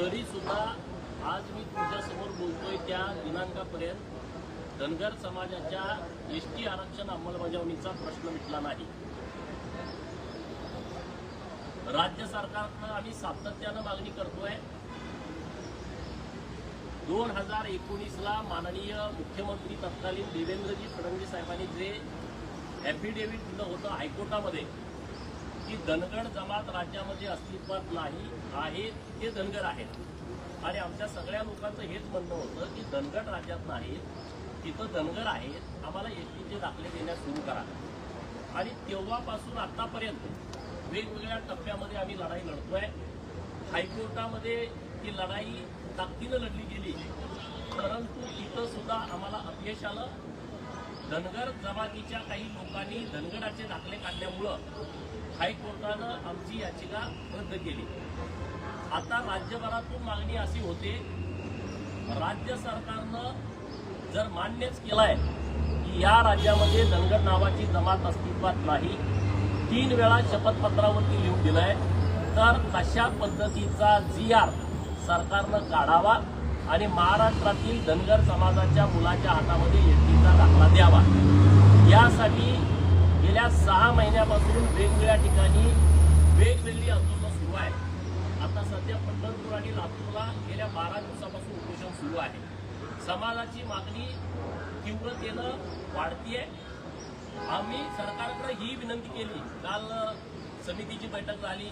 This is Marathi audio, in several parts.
तरी सुद्धा आज मी तुमच्यासमोर बोलतोय त्या दिनांकापर्यंत धनगर समाजाच्या एस टी आरक्षण अंमलबजावणीचा प्रश्न मिटला नाही. राज्य सरकारनं आम्ही सातत्यानं मागणी करतोय. दोन हजार एकोणीसला माननीय मुख्यमंत्री तत्कालीन देवेंद्रजी फडणवीस साहेबांनी जे ॲफिडेव्हिट दिलं होतं हायकोर्टामध्ये की धनगड जमात राज्यामध्ये अस्तित्वात नाही आहेत ते धनगर आहेत आणि आमच्या सगळ्या लोकांचं हेच म्हणणं होतं की धनगड राज्यात नाहीत तिथं धनगर आहेत आम्हाला एसटीचे दाखले देण्यास सुरू करा. आणि तेव्हापासून आतापर्यंत वेगवेगळ्या टप्प्यामध्ये आम्ही लढाई लढतोय. हायकोर्टामध्ये ही लढाई ताकदीनं लढली गेली परंतु तिथं सुद्धा आम्हाला अपयश आलं. धनगर जमातीच्या काही लोकांनी धनगडाचे दाखले काढल्यामुळं हायकोर्टानं आमची याचिका रद्द केली. आता राज्यभरातून मागणी अशी होते राज्य सरकारनं जर मान्यच केलाय की या राज्यामध्ये धनगर नावाची जमात अस्तित्वात नाही तीन वेळा शपथपत्रावरती लिहून दिलंय तर तशा पद्धतीचा जी आर सरकारनं काढावा आणि महाराष्ट्रातील धनगर समाजाच्या मुलाच्या हातामध्ये एसटीचा दाखला द्यावा. यासाठी गेल्या सहा महिन्यापासून वेगवेगळ्या ठिकाणी वेगवेगळी आंदोलनं सुरू आहेत आता सध्या पंढरपूर आणि लातूरला गेल्या बारा दिवसापासून उपोषण सुरू आहे. समाजाची मागणी तीव्रतेनं वाढतीये. आम्ही सरकारकडे ही विनंती केली. काल समितीची बैठक झाली.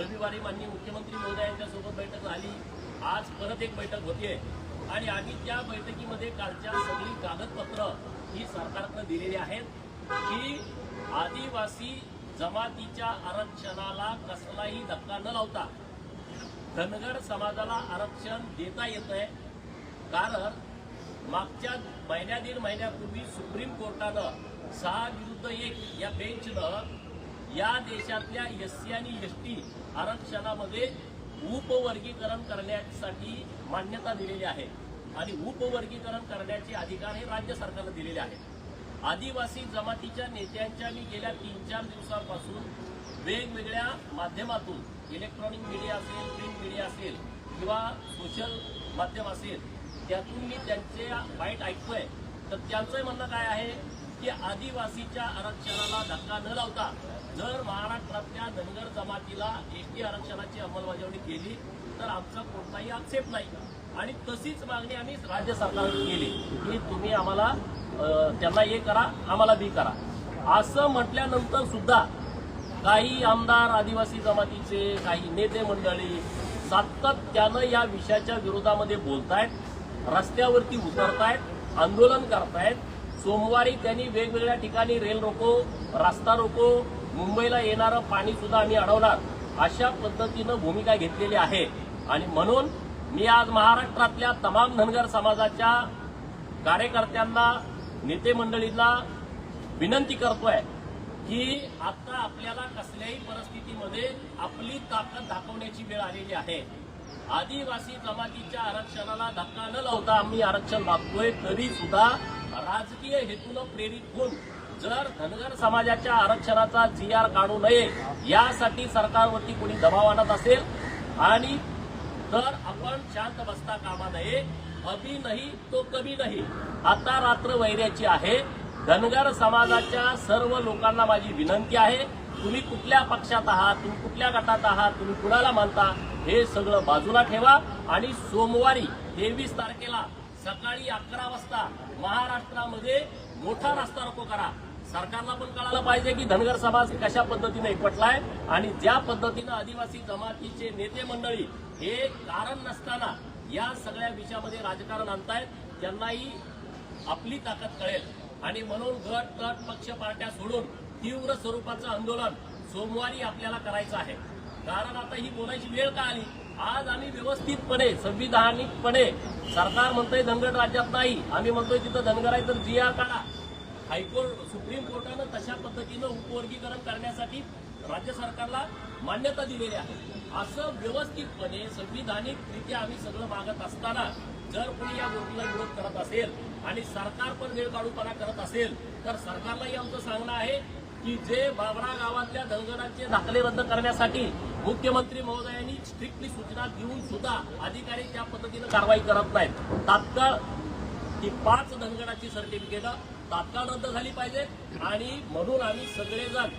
रविवारी माननीय मुख्यमंत्री महोदयांच्या सोबत बैठक झाली. आज परत एक बैठक होतीये. आणि आम्ही त्या बैठकीमध्ये कालच्या सगळी कागदपत्र ही सरकारनं दिलेली आहेत की आदिवासी जमातीच्या आरक्षणाला कसलाही धक्का न लावता धनगर समाजाला आरक्षण देता येत आहे कारण मागच्या महिन्या दीड महिन्यापूर्वी सुप्रीम कोर्टानं सहा विरुद्ध एक या बेंचनं या देशातल्या एस सी आणि एस टी आरक्षणामध्ये उपवर्गीकरण करण्यासाठी मान्यता दिलेली आहे आणि उपवर्गीकरण करण्याचे अधिकार हे राज्य सरकारला दिलेले आहेत. आदिवासी जमातीच्या नेत्यांच्या मी गेल्या तीन चार दिवसांपासून वेगवेगळ्या माध्यमातून इलेक्ट्रॉनिक मीडिया असेल प्रिंट मीडिया असेल किंवा सोशल माध्यम असेल त्यातून मी त्यांचे वाईट ऐकतोय. तर त्यांचं म्हणणं काय आहे की आदिवासीच्या आरक्षणाला धक्का न लावता जर महाराष्ट्रातल्या धनगर जमातीला एस टी आरक्षणाची अंमलबजावणी केली तर आमचा कोणताही आक्षेप नाही. आणि तशीच मागणी आम्ही राज्य सरकारने केली की तुम्ही आम्हाला त्यांना हे करा आम्हाला बी करा. असं म्हटल्यानंतर सुद्धा काही आमदार आदिवासी जमातीचे काही नेते मंडळी सातत्यानं या विषयाच्या विरोधामध्ये बोलतायत रस्त्यावरती उतरतायत आंदोलन करतायत. सोमवारी त्यांनी वेगवेगळ्या ठिकाणी रेल रोको रस्ता रोको मुंबईला येणारं पाणी सुद्धा आम्ही अडवणार. अशा पद्धतीनं भूमिका घेतलेली आहे. आणि म्हणून मी आज महाराष्ट्रातल्या तमाम धनगर समाजाच्या कार्यकर्त्यांना नेते मंडळींना विनंती करतोय की आता आपल्याला कसल्याही परिस्थितीमध्ये आपली ताकद दाखवण्याची वेळ आलेली आहे. आदिवासी जमातीच्या आरक्षणाला धक्का न लावता आम्ही आरक्षण मागतोय तरी सुद्धा राजकीय हेतूनं प्रेरित होऊन जर धनगर समाजाच्या आरक्षणाचा जी आर काढू नये यासाठी सरकारवरती कोणी दबाव आणत असेल? आणि तर आपण शांत बसता कामा नये अभी नाही तो कमी नाही. आता रात्र वैऱ्याची आहे. धनगर समाजाच्या सर्व लोकांना माझी विनंती आहे तुम्ही कुठल्या पक्षात आहात तुम्ही कुठल्या गटात आहात तुम्ही कुणाला मानता हे सगळं बाजूला ठेवा. आणि सोमवारी तेवीस तारखेला सकाळी अकरा वाजता महाराष्ट्रामध्ये मोठा रस्ता रोको करा. सरकारला पण कळायला पाहिजे की धनगर समाज कशा पद्धतीने एकवटलाय आणि ज्या पद्धतीनं आदिवासी जमातीचे नेते मंडळी हे कारण नसताना या सगळ्या विषयामध्ये राजकारण आणतायत त्यांनाही आपली ताकद कळेल. आणि म्हणून गट तट पक्ष पार्ट्या सोडून तीव्र स्वरूपाचं आंदोलन सोमवारी आपल्याला करायचं आहे. कारण आता ही बोलायची वेळ का आली? आज आम्ही व्यवस्थितपणे संविधानिकपणे सरकार म्हणतोय धनगर राज्यात नाही आम्ही म्हणतोय तिथं धनगर आहे तर G R high court supreme कोर्टानं तशा पद्धतीनं उपवर्गीकरण करण्यासाठी राज्य सरकारला मान्यता दिलेली आहे. असं व्यवस्थितपणे संविधानिकरित्या आम्ही सगळं मागत असताना जर कोणी या गोष्टीला विरोध करत असेल आणि सरकार पण वेळ काढूपणा करत असेल तर सरकारलाही आमचं सांगणं आहे की जे बाबरा गावातल्या धनगरांचे दाखले रद्द करण्यासाठी मुख्यमंत्री महोदयांनी स्ट्रिक्टली सूचना देऊन सुद्धा अधिकारी त्या पद्धतीनं कारवाई करत नाहीत. तात्काळ ती पाच धनगराची सर्टिफिकेट तात्काळ रद्द झाली पाहिजे. आणि म्हणून आम्ही सगळेजण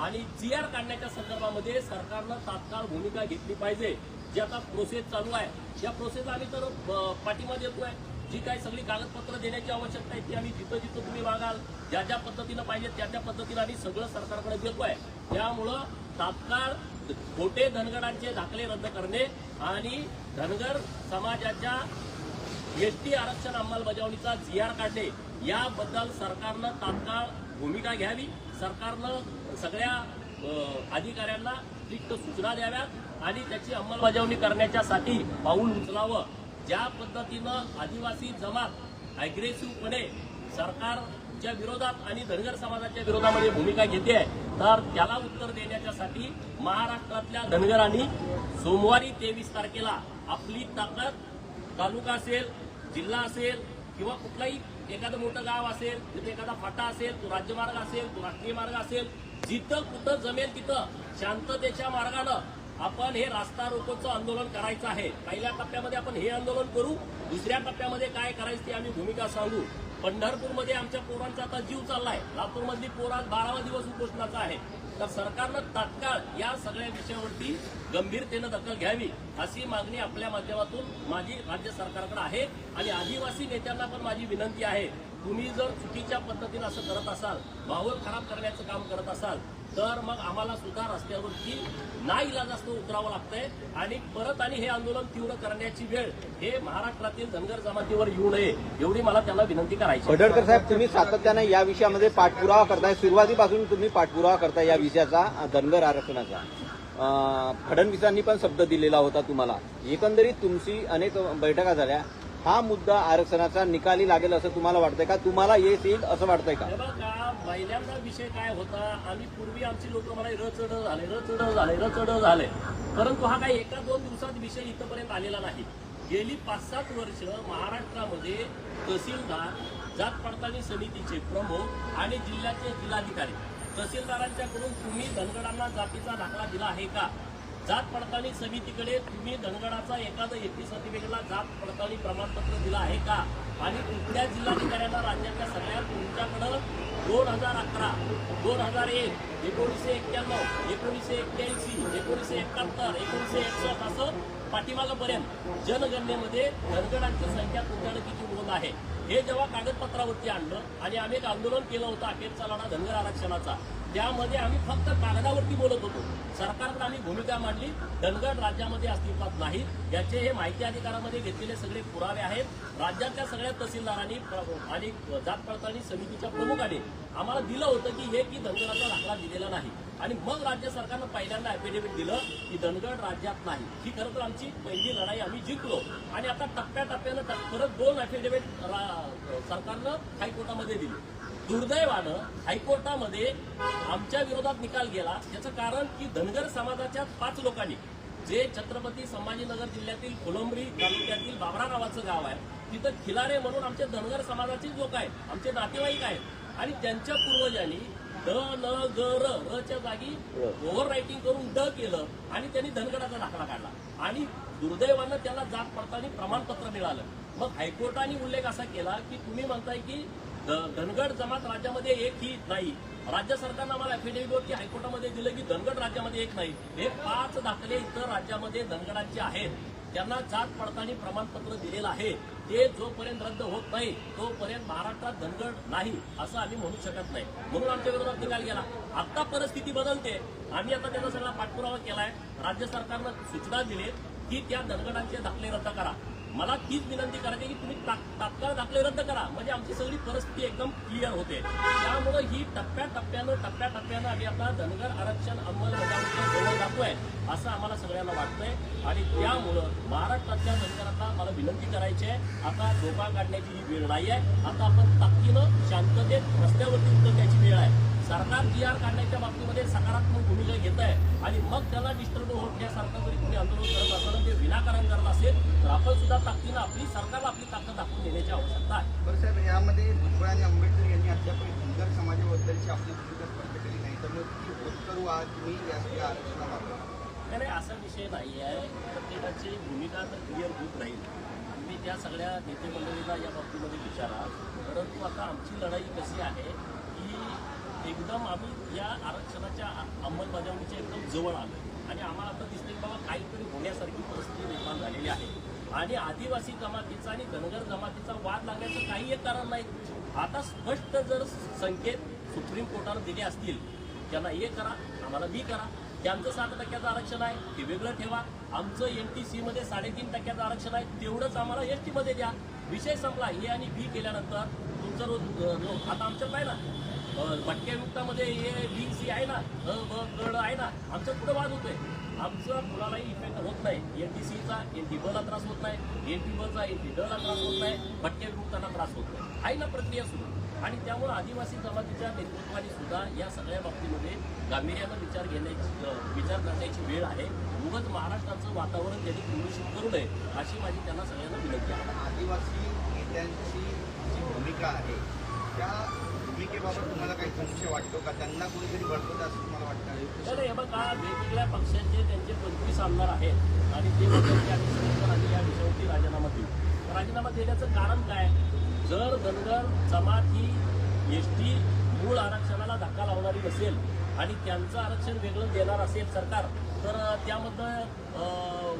आणि जी आर काढण्याच्या संदर्भामध्ये सरकारनं तात्काळ भूमिका घेतली पाहिजे. जी आता प्रोसेस चालू आहे. या प्रोसेस आम्ही तर अ, पाठिंबा देतोय जी काही सगळी कागदपत्र देण्याची आवश्यकता आहे ती आम्ही जिथं जिथं तुम्ही मागाल ज्या ज्या पद्धतीनं पाहिजे त्या त्या पद्धतीनं आम्ही सगळं सरकारकडे देतोय त्यामुळं तात्काळ खोटे धनगरांचे दाखले रद्द करणे आणि धनगर समाजाच्या एसटी आरक्षण अंमलबजावणीचा जी आर काढणे याबद्दल सरकारनं तात्काळ भूमिका घ्यावी. सरकारनं सगळ्या अधिकाऱ्यांना स्ट्रिक्ट सूचना द्याव्यात आणि त्याची अंमलबजावणी करण्याच्यासाठी पाऊल उचलावं. ज्या पद्धतीनं आदिवासी जमात अग्रेसिव्हपणे सरकारच्या विरोधात आणि धनगर समाजाच्या विरोधामध्ये भूमिका घेते तर त्याला उत्तर देण्याच्यासाठी महाराष्ट्रातल्या धनगरांनी सोमवारी तेवीस तारखेला आपली ताकद तालुका असेल जिल्हा असेल किंवा कुठलाही एखादं मोठं गाव असेल तिथे एखादा फाटा असेल तो राज्यमार्ग असेल तो राष्ट्रीय मार्ग असेल जिथं कुठं जमेल तिथं शांततेच्या मार्गानं आपण हे रास्ता रोकोचं आंदोलन करायचं आहे. पहिल्या टप्प्यामध्ये आपण हे आंदोलन करू दुसऱ्या टप्प्यामध्ये काय करायचं ती आम्ही भूमिका सांगू. पंढरपूरमध्ये आमच्या पोरांचा आता जीव चाललाय. लातूरमधली पोरात बारावा दिवस उपोषणाचा आहे. तर सरकारनं तात्काळ या सगळ्या विषयावरती गंभीरतेनं दखल घ्यावी अशी मागणी आपल्या माध्यमातून माझी राज्य सरकारकडे आहे आणि आदिवासी नेत्यांना पण माझी विनंती आहे. तुम्ही जर चुकीच्या पद्धतीनं असं करत असाल माहोल खराब करण्याचं काम करत असाल तर मग आम्हाला सुद्धा रस्त्यावरती ना इलाजास्तव उतरावं लागतंय. आणि परत आणि हे आंदोलन तीव्र करण्याची वेळ हे महाराष्ट्रातील धनगर जमातीवर येऊ नये एवढी मला त्यांना विनंती करायची. पडळकर साहेब तुम्ही सातत्याने या विषयामध्ये पाठपुरावा करताय. सुरुवातीपासून तुम्ही पाठपुरावा करताय या विषयाचा धनगर आरक्षणाचा. फडणवीसांनी पण शब्द दिलेला होता तुम्हाला. एकंदरीत तुमची अनेक बैठका झाल्या. हा मुद्दा आरक्षणाचा निकाली लागेल असं तुम्हाला वाटतंय का? तुम्हाला येईल असं वाटतंय का? पहिल्यांदा विषय काय होता आम्ही पूर्वी आमची लोक मला रचड झाले रचड झाले रचड झाले परंतु हा काही एका दोन दिवसात विषय इथंपर्यंत आलेला नाही. गेली पाच सात वर्ष महाराष्ट्रामध्ये तहसीलदार जात पडताळणी समितीचे प्रमुख आणि जिल्ह्याचे जिल्हाधिकारी. तहसीलदारांच्याकडून तुम्ही धनगडांना जातीचा दाखला दिला आहे का? जात पडताळणी समितीकडे तुम्ही धनगडाचा एखादं एपी सर्टिफिकेटला जात पडताळणी प्रमाणपत्र दिलं आहे का? आणि कुठल्या जिल्हाधिकाऱ्यांना दोन हजार अकरा दोन हजार एक एकोणीसशे एक्क्याण्णव एकोणीसशे एक्क्याऐंशी एकोणीसशे एकाहत्तर एकोणीसशे एकसष्ट असं पाठीमागापर्यंत जनगणनेमध्ये धनगडांची संख्या तुमच्याकडे किती नोंद आहे. हे जेव्हा कागदपत्रावरती आणलं आणि आम्ही एक आंदोलन केलं होतं अखेरचा लढा धनगर आरक्षणाचा त्यामध्ये आम्ही फक्त कागदावरती बोलत होतो. सरकारकडे आम्ही भूमिका मांडली. धनगड राज्यामध्ये अस्तित्वात नाही याचे हे माहिती अधिकारामध्ये घेतलेले सगळे पुरावे आहेत. राज्यातल्या सगळ्या तहसीलदारांनी प्र- आणि जात पडताळणी समितीच्या प्रमुखाने आम्हाला दिलं होतं की हे की धनगडाचा दाखला दिलेला नाही. आणि मग राज्य सरकारनं पहिल्यांदा अफिडेव्हिट दिलं की धनगड राज्यात नाही. ही खरं तर आमची पहिली लढाई आम्ही जिंकलो. आणि आता टप्प्याटप्प्यानं परत दोन अफिडेव्हिट सरकारनं हायकोर्टामध्ये दिली. दुर्दैवानं हायकोर्टामध्ये आमच्या विरोधात निकाल गेला. याचं कारण की धनगर समाजाच्या पाच लोकांनी जे छत्रपती संभाजीनगर जिल्ह्यातील फुलंब्री तालुक्यातील बाबरा नावाचं गाव आहे तिथं खिलारे म्हणून आमचे धनगर समाजाचे लोक आहेत आमचे नातेवाईक आहेत. आणि त्यांच्या पूर्वजांनी द न ग र रच्या जागी ओव्हर रायटिंग करून ड केलं आणि त्यांनी धनगडाचा दाखला काढला. आणि दुर्दैवानं त्याला जात पडताना प्रमाणपत्र मिळालं. मग हायकोर्टाने उल्लेख असा केला की तुम्ही म्हणताय की धनगड जमात राज्यामध्ये एक ही नाही. राज्य सरकारनं आम्हाला अफिडेव्हिटवरती हायकोर्टामध्ये दिलं की धनगड राज्यामध्ये एक नाही. हे पाच दाखले इतर राज्यामध्ये धनगडांचे आहेत. त्यांना जात पडताळणी प्रमाणपत्र दिलेलं आहे. ते जोपर्यंत रद्द होत नाही तोपर्यंत महाराष्ट्रात धनगड नाही असं आम्ही म्हणू शकत नाही. म्हणून आमच्या विरोधात निकाल गेला. आता परिस्थिती बदलते. आम्ही आता त्याचा सगळा पाठपुरावा केलाय. राज्य सरकारनं सूचना दिली की त्या धनगडांचे दाखले रद्द करा. मला तीच विनंती करायची की तुम्ही तात्काळ दाखले रद्द करा. म्हणजे आमची सगळी परिस्थिती एकदम क्लिअर होते. त्यामुळं ही टप्प्याटप्प्यानं टप्प्याटप्प्यानं आम्ही आता धनगर आरक्षण अंमलबजावणीच्या जवळ जातोय असं आम्हाला सगळ्यांना वाटतंय. आणि त्यामुळं महाराष्ट्रातल्या सरकारांना मला विनंती करायची आहे आता धोका काढण्याची ही वेळ नाही आहे. आता आपण ताकदीनं शांततेत रस्त्यावरती उतरण्याची वेळ आहे सरकार जी आर काढण्याच्या बाबतीमध्ये सकारात्मक भूमिका घेत आहे आणि मग त्याला डिस्टर्ब होण्यासारखं जरी कोणी आंदोलन करत असेल ते विनाकारण करत असेल तर आपण सुद्धा ताकदीनं आपली सरकारला आपली ताकद दाखवून देण्याची आवश्यकता आहे. बरं साहेब यामध्ये भुजबळ आणि आंबेडकर यांनी अद्याप धनगर समाजाबद्दलची आपली भूमिका स्पष्ट केली नाही. मतमोजणी होत करू आज तुम्ही या नाही नाही, असा विषय नाही आहे. प्रत्येकाची भूमिका तर क्लिअर होत राहील. तुम्ही त्या सगळ्या नेते मंडळींना या बाबतीमध्ये विचारा. परंतु आता आमची लढाई कशी आहे की एकदम आम्ही या आरक्षणाच्या अंमलबजावणीच्या एकदम जवळ आलो आणि आम्हाला आता दिसतं की बाबा काहीतरी होण्यासारखी परिस्थिती निर्माण झालेली आहे. आणि आदिवासी जमातीचा आणि धनगर जमातीचा वाद लागण्याचं काही एक कारण नाही. आता स्पष्ट जर संकेत सुप्रीम कोर्टानं दिले असतील त्यांना हे करा आम्हाला बी करा. त्यांचं सात टक्क्याचं आरक्षण आहे ते वेगळं ठेवा. आमचं एन टी सीमध्ये साडेतीन टक्क्याचं आरक्षण आहे तेवढंच आम्हाला एस टीमध्ये द्या. विषय संपला हे आणि बी केल्यानंतर तुमचं रोज आता आमच्यात पाहिला. ना युक्तामध्ये हे ए बी सी आहे ना अ ब कड आहे ना आमचं कुठं वाद होतोय. आमचं कुणालाही इफेक्ट होत नाही. एन टी सीचा एन टी बला त्रास होत नाही. एन टी बचा एन टी डला त्रास होत नाही. भटक्याविमुक्तांना त्रास होत नाही. आहे ना प्रक्रिया सुरू. आणि त्यामुळे आदिवासी जमातीच्या नेतृत्वाने सुद्धा या सगळ्या बाबतीमध्ये गांभीर्यानं विचार घेण्याची विचार करण्याची वेळ आहे. मुगत महाराष्ट्राचं वातावरण त्यांनी प्रदूषित करू नये अशी माझी त्यांना सगळ्यांना विनंती आहे. आदिवासी नेत्यांची जी भूमिका आहे त्या भूमिकेबाबत तुम्हाला काही संशय वाटतो का? त्यांना कोणीतरी असं तुम्हाला वाटतं? हे बघा वेगवेगळ्या पक्षांचे त्यांचे पंचवीस आमदार आहेत. आणि ते म्हणतात आम्ही या विषयावरती राजीनामा देऊ. राजीनामा देण्याचं कारण काय? जर धनगर जमात ही एस टी मूळ आरक्षणाला धक्का लावणारी असेल आणि त्यांचं आरक्षण वेगळं देणार असेल सरकार तर त्यामधलं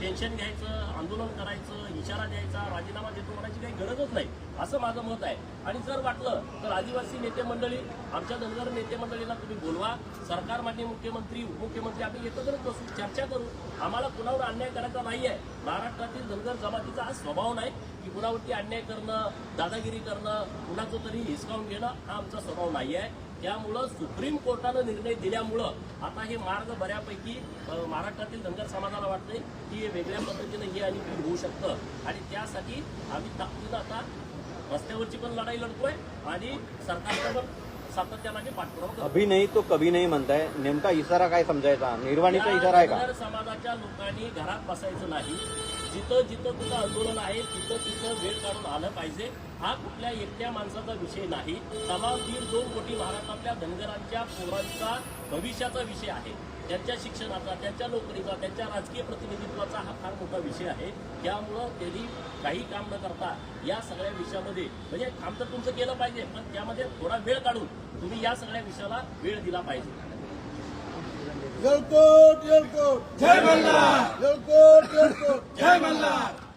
टेन्शन घ्यायचं आंदोलन करायचं इशारा द्यायचा राजीनामा देतो म्हणायची काही गरजच नाही असं माझं मत आहे. आणि जर वाटलं तर आदिवासी नेते मंडळी आमच्या धनगर नेते मंडळीला तुम्ही बोलवा. सरकार मान्य मुख्यमंत्री उपमुख्यमंत्री आम्ही एकत्रच बसू चर्चा करू. आम्हाला कुणावर अन्याय करायचा नाही आहे महाराष्ट्रातील धनगर जमातीचा हा स्वभाव नाही की कुणावरती अन्याय करणं दादागिरी करणं कुणाचं तरी हिसकावून घेणं हा आमचा स्वभाव नाही आहे त्यामुळं सुप्रीम कोर्टानं निर्णय दिल्यामुळं आता हे मार्ग बऱ्यापैकी महाराष्ट्रातील धनगर समाजाला वाटतंय की हे वेगळ्या पद्धतीनं हे आणि होऊ शकतं. आणि त्यासाठी आम्ही ताकदीनं आता रस्त्यावरची पण लढाई लढतोय आणि सरकारचा पण अभि नाही तो कभी नाही म्हणताय. नेमका इशारा काय समजायचा? निर्वाणीचा इशारा आहे का? समाजाच्या लोकांनी घरात बसायचं नाही. जिथं जिथं कुठं आंदोलन आहे तिथं तिथं वेळ काढून आलं पाहिजे. हा कुठल्या एकट्या माणसाचा विषय नाही. तमाम दीड दोन कोटी महाराष्ट्रातल्या धनगरांच्या पोरांचा भविष्याचा विषय आहे. त्यांच्या शिक्षणाचा त्यांच्या नोकरीचा त्यांच्या राजकीय प्रतिनिधित्वाचा हा फार मोठा विषय आहे. त्यामुळं त्यांनी काही काम न करता या सगळ्या विषयामध्ये म्हणजे काम तर तुमचं केलं पाहिजे पण त्यामध्ये थोडा वेळ काढून तुम्ही या सगळ्या विषयाला वेळ दिला पाहिजे. जलकोट येळकोट जय मल्हार. जलकोट येळकोट जय मल्हार.